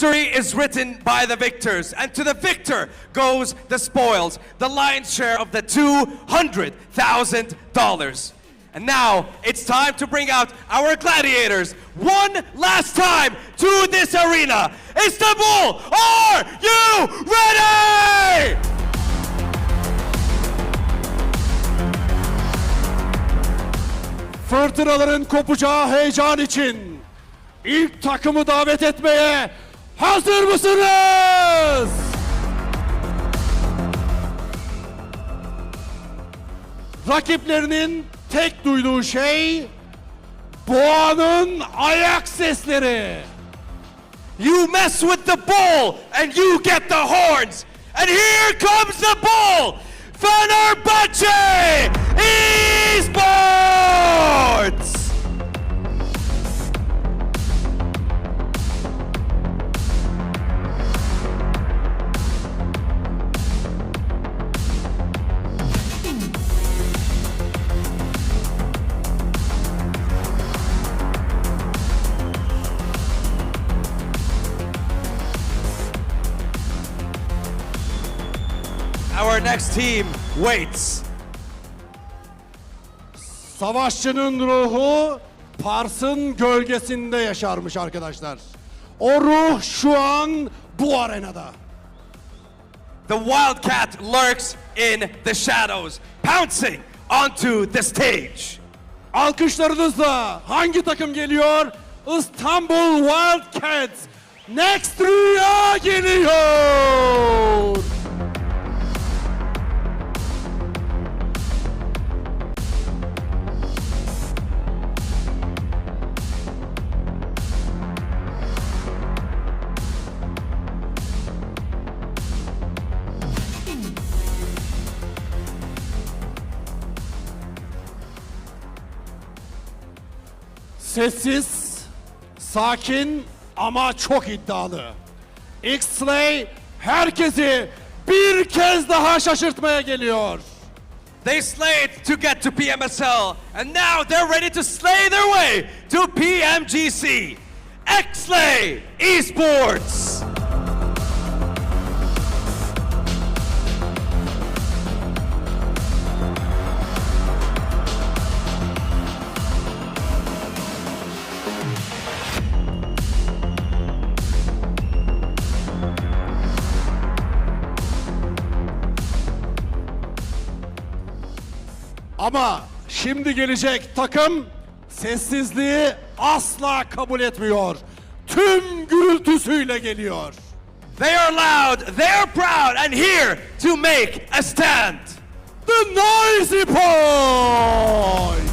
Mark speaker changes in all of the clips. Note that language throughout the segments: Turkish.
Speaker 1: Victory is written by the victors, and to the victor goes the spoils, the lion's share of the $200,000. And now it's time to bring out our gladiators one last time to this arena. Istanbul, are you ready?
Speaker 2: Fırtınaların kopacağı heyecan için ilk takımı davet etmeye hazır mısınız? Rakiplerinin tek duyduğu şey boğanın ayak sesleri.
Speaker 1: You mess with the bull and you get the horns. And here comes the bull, Fenerbahce Esports! Next team waits.
Speaker 2: Savaşçının ruhu Pars'ın gölgesinde yaşarmış arkadaşlar. O ruh şu an bu arenada.
Speaker 1: The Wildcat lurks in the shadows, pouncing onto the stage.
Speaker 2: Alkışlarınızla hangi takım geliyor? İstanbul Wildcats Next Rüya geliyor. Sessiz, sakin ama çok iddialı. X-Slay herkesi bir kez daha şaşırtmaya geliyor.
Speaker 1: They slayed to get to PMSL, and now they're ready to slay their way to PMGC. X-Slay Esports!
Speaker 2: Ama şimdi gelecek takım sessizliği asla kabul etmiyor. Tüm gürültüsüyle geliyor.
Speaker 1: They are loud, they are proud, and here to make a stand.
Speaker 2: The Noisy Boys!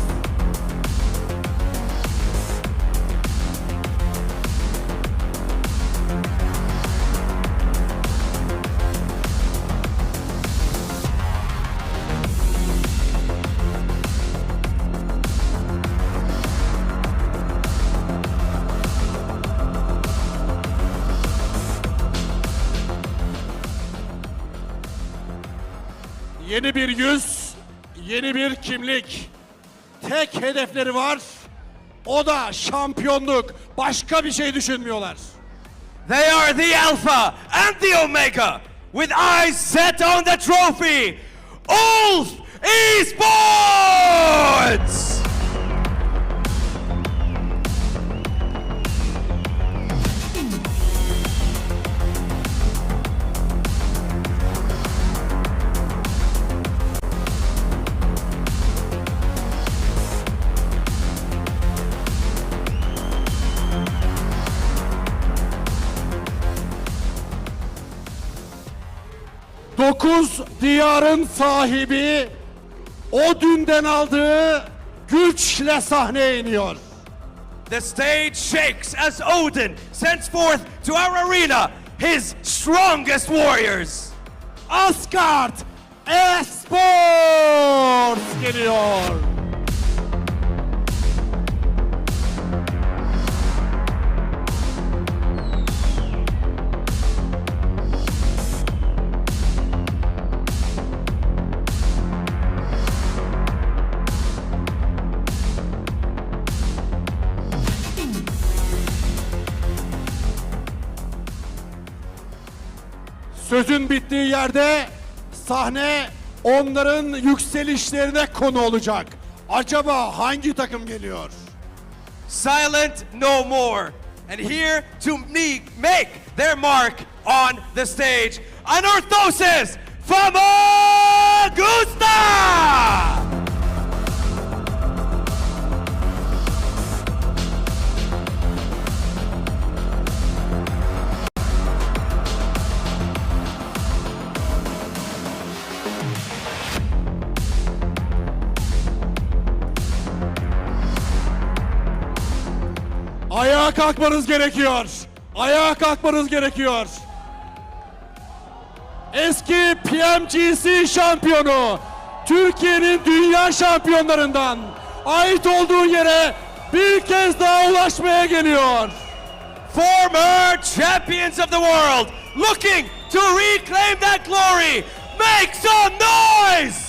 Speaker 2: Yeni bir yüz, yeni bir kimlik. Tek hedefleri var. O da şampiyonluk. Başka bir şey düşünmüyorlar.
Speaker 1: They are the Alpha and the Omega, with eyes set on the trophy. Ulf Esports!
Speaker 2: Dokuz diyarın sahibi o dünden aldığı güçle sahneye iniyor.
Speaker 1: The stage shakes as Odin sends forth to our arena his strongest warriors.
Speaker 2: Asgard Esports geliyor. Sözün bittiği yerde sahne onların yükselişlerine konu olacak. Acaba hangi takım geliyor?
Speaker 1: Silent no more. And here to me make their mark on the stage, Anorthosis Famagusta!
Speaker 2: Ayağa kalkmanız gerekiyor. Ayağa kalkmanız gerekiyor. Eski PMGC şampiyonu, Türkiye'nin dünya şampiyonlarından ait olduğu yere bir kez daha ulaşmaya geliyor.
Speaker 1: Former champions of the world looking to reclaim that glory. Make some noise!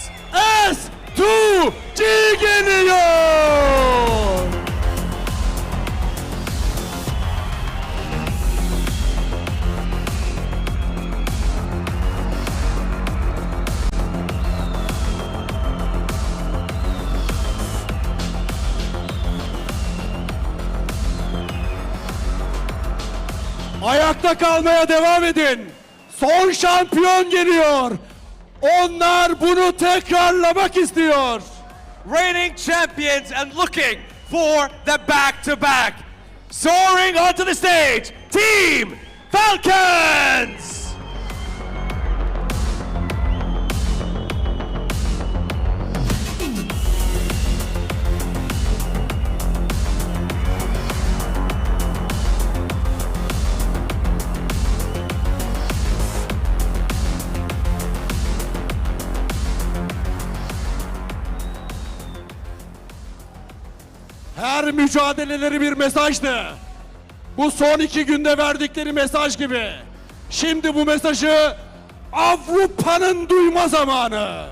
Speaker 2: Ayakta kalmaya devam edin. Son şampiyon geliyor. Onlar bunu tekrarlamak istiyor.
Speaker 1: reigning champions and looking for the back to back. Soaring onto the stage, Team Falcons!
Speaker 2: Her mücadeleleri bir mesajdı. Bu son iki günde verdikleri mesaj gibi. Şimdi bu mesajı Avrupa'nın duyma zamanı.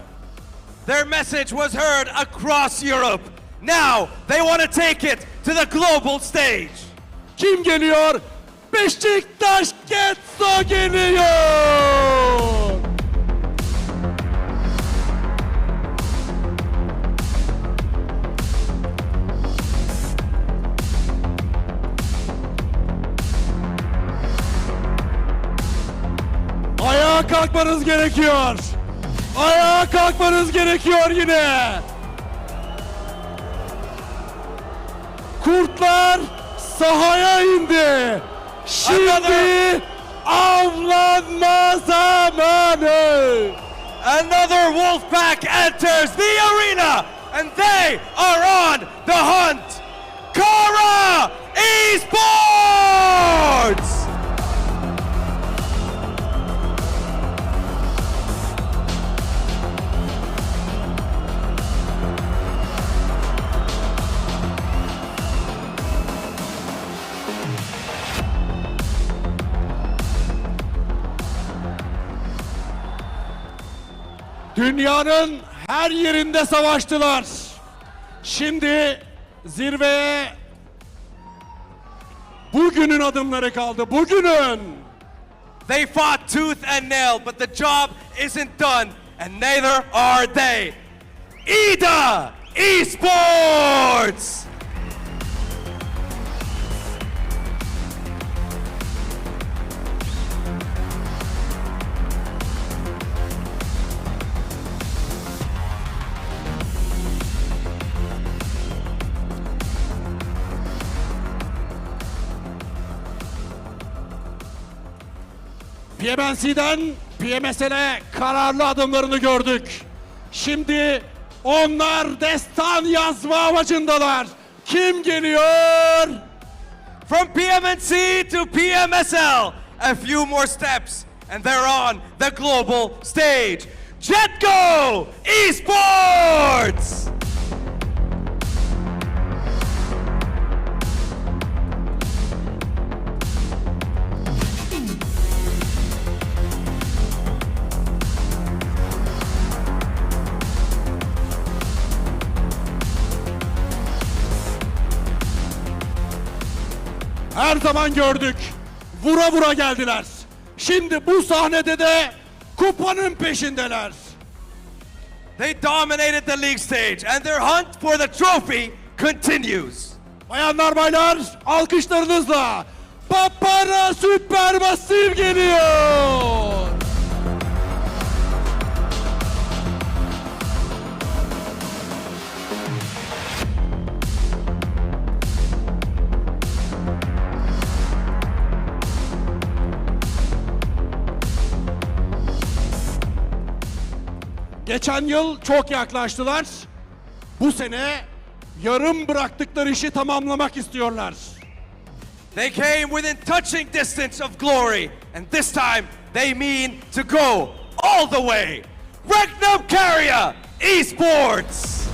Speaker 1: Their message was heard across Europe. Now they want to take it to the global stage.
Speaker 2: Kim geliyor? Beşiktaş Getso geliyor. Gerekiyor. Ayağa kalkmanız gerekiyor yine. Kurtlar sahaya indi. Şimdi avlanma zamanı.
Speaker 1: Another Wolfpack enters the arena, and they are on the hunt. Kara Esports!
Speaker 2: Dünyanın her yerinde savaştılar. Şimdi zirveye bugünün adımları kaldı. Bugünün.
Speaker 1: They fought tooth and nail, but the job isn't done, and neither are they. IDA Esports!
Speaker 2: PMNC'den PMSL'e kararlı adımlarını gördük. Şimdi onlar destan yazma amacındalar. Kim geliyor?
Speaker 1: From PMNC to PMSL, a few more steps, and they're on the global stage. Jetgo Esports!
Speaker 2: Her zaman gördük. Vura vura geldiler. Şimdi bu sahnede de kupanın peşindeler.
Speaker 1: They dominated the league stage, and their hunt for the trophy continues.
Speaker 2: Bayanlar baylar alkışlarınızla Papara Süpermassive geliyor. Geçen yıl çok yaklaştılar. Bu sene yarım bıraktıkları işi tamamlamak istiyorlar.
Speaker 1: They came within touching distance of glory, and this time they mean to go all the way. Regnum Carrier Esports!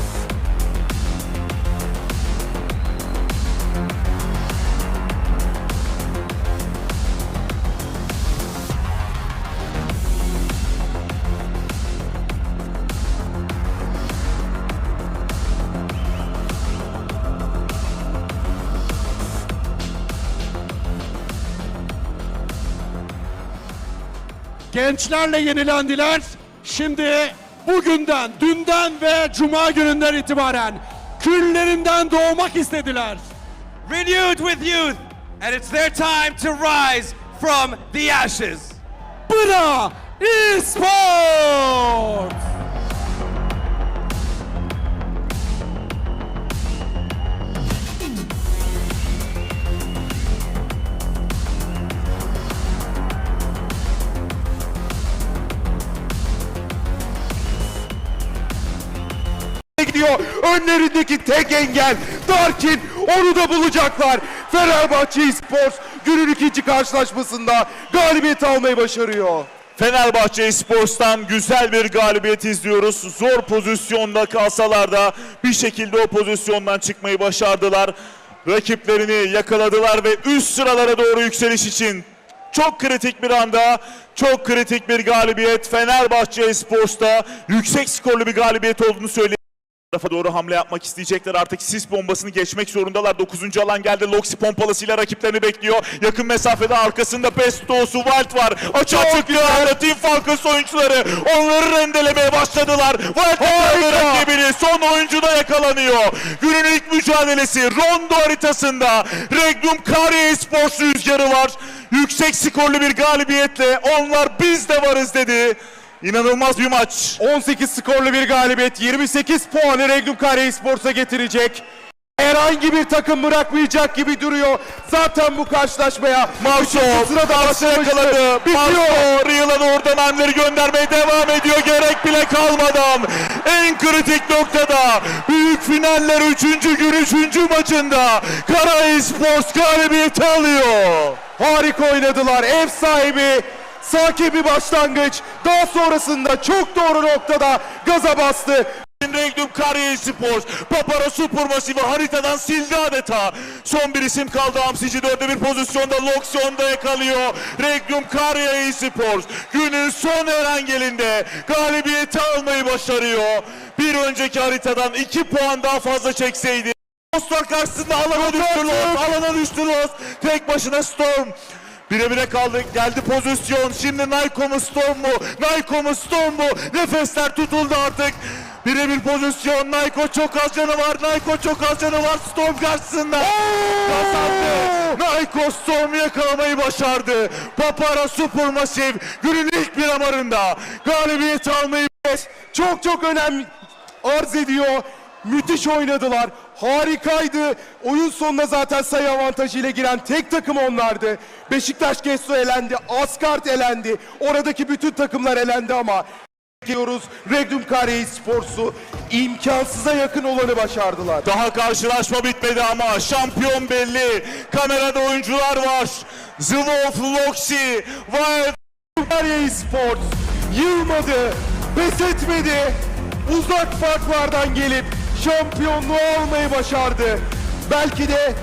Speaker 2: Gençlerle yenilendiler. Şimdi bugünden, dünden ve cuma gününden itibaren küllerinden doğmak istediler.
Speaker 1: Renewed with youth, and it's their time to rise from the ashes.
Speaker 2: Bıra
Speaker 3: Gidiyor. Önlerindeki tek engel Darkin onu da bulacaklar. Fenerbahçe Sports günün ikinci karşılaşmasında galibiyet almayı başarıyor.
Speaker 4: Fenerbahçe Sports'tan güzel bir galibiyet izliyoruz. Zor pozisyonda kalsalar da bir şekilde o pozisyondan çıkmayı başardılar. Rakiplerini yakaladılar ve üst sıralara doğru yükseliş için çok kritik bir anda, çok kritik bir galibiyet. Fenerbahçe Sports'ta yüksek skorlu bir galibiyet olduğunu söyleyeyim tarafa doğru hamle yapmak isteyecekler. Artık sis bombasını geçmek zorundalar. 9. alan geldi. Loxi pompalısıyla rakiplerini bekliyor. Yakın mesafede arkasında Pesto'su Wild var. Açığa anda Team Falcons oyuncuları. Onları rendelemeye başladılar. Wild rakibini. Son oyuncu da yakalanıyor. Günün ilk mücadelesi Rondo haritasında. Regnum Kariye Sports rüzgarı var. Yüksek skorlu bir galibiyetle onlar biz de varız dedi. İnanılmaz bir maç.
Speaker 3: 18 skorlu bir galibiyet 28 puanı Regnum Kare Sports'a getirecek. Herhangi bir takım bırakmayacak gibi duruyor. Zaten bu karşılaşmaya üçüncü sırada başlamıştı.
Speaker 4: yakaladı.
Speaker 3: Bitiyor.
Speaker 4: Marso Real'a doğrudan hamleleri göndermeye devam ediyor. Gerek bile kalmadan en kritik noktada büyük finaller 3. gün 3. maçında Karayi Sports galibiyeti alıyor.
Speaker 3: Harika oynadılar. Ev sahibi sakin bir başlangıç. Daha sonrasında çok doğru noktada gaza bastı.
Speaker 4: Regnum Kariye Sports Papara Supermassive haritadan sildi adeta. Son bir isim kaldı Hamsici dörde bir pozisyonda Loxion'da yakalıyor. Regnum Kariye Sports günün son erengelinde galibiyeti almayı başarıyor. Bir önceki haritadan iki puan daha fazla çekseydi. Oscar karşısında alana düştü Loz. Alana düştü Loz. Tek başına Storm. Bire bire kaldı. Geldi pozisyon. Şimdi Nayko mu Storm mu? Nayko mu Storm mu? Nefesler tutuldu artık. Birebir pozisyon. Nayko çok az canı var. Nayko çok az canı var. Storm karşısında. Kazandı. Nayko Storm'u yakalamayı başardı. Papara Supermassive günün ilk bir amarında galibiyet almayı
Speaker 3: Çok çok önem arz ediyor. Müthiş oynadılar. Harikaydı. Oyun sonuna zaten sayı avantajıyla giren tek takım onlardı. Beşiktaş Gesso elendi. Askart elendi. Oradaki bütün takımlar elendi ama diyoruz Regnum Kare Sports'u imkansıza yakın olanı başardılar.
Speaker 4: Daha karşılaşma bitmedi ama şampiyon belli. Kamerada oyuncular var. Zwolf, Loxi, Wild.
Speaker 3: Kare Sports yılmadı, pes etmedi. Uzak farklardan gelip şampiyonluğu almayı başardı. Belki de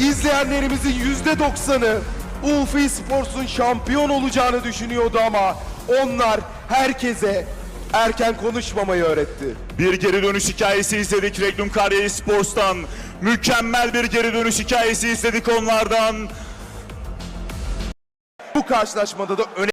Speaker 3: izleyenlerimizin yüzde doksanı Ulfi Sports'un şampiyon olacağını düşünüyordu ama onlar herkese erken konuşmamayı öğretti.
Speaker 4: Bir geri dönüş hikayesi izledik Regnum Kariye Sports'tan. Mükemmel bir geri dönüş hikayesi izledik onlardan.
Speaker 3: Bu karşılaşmada da öne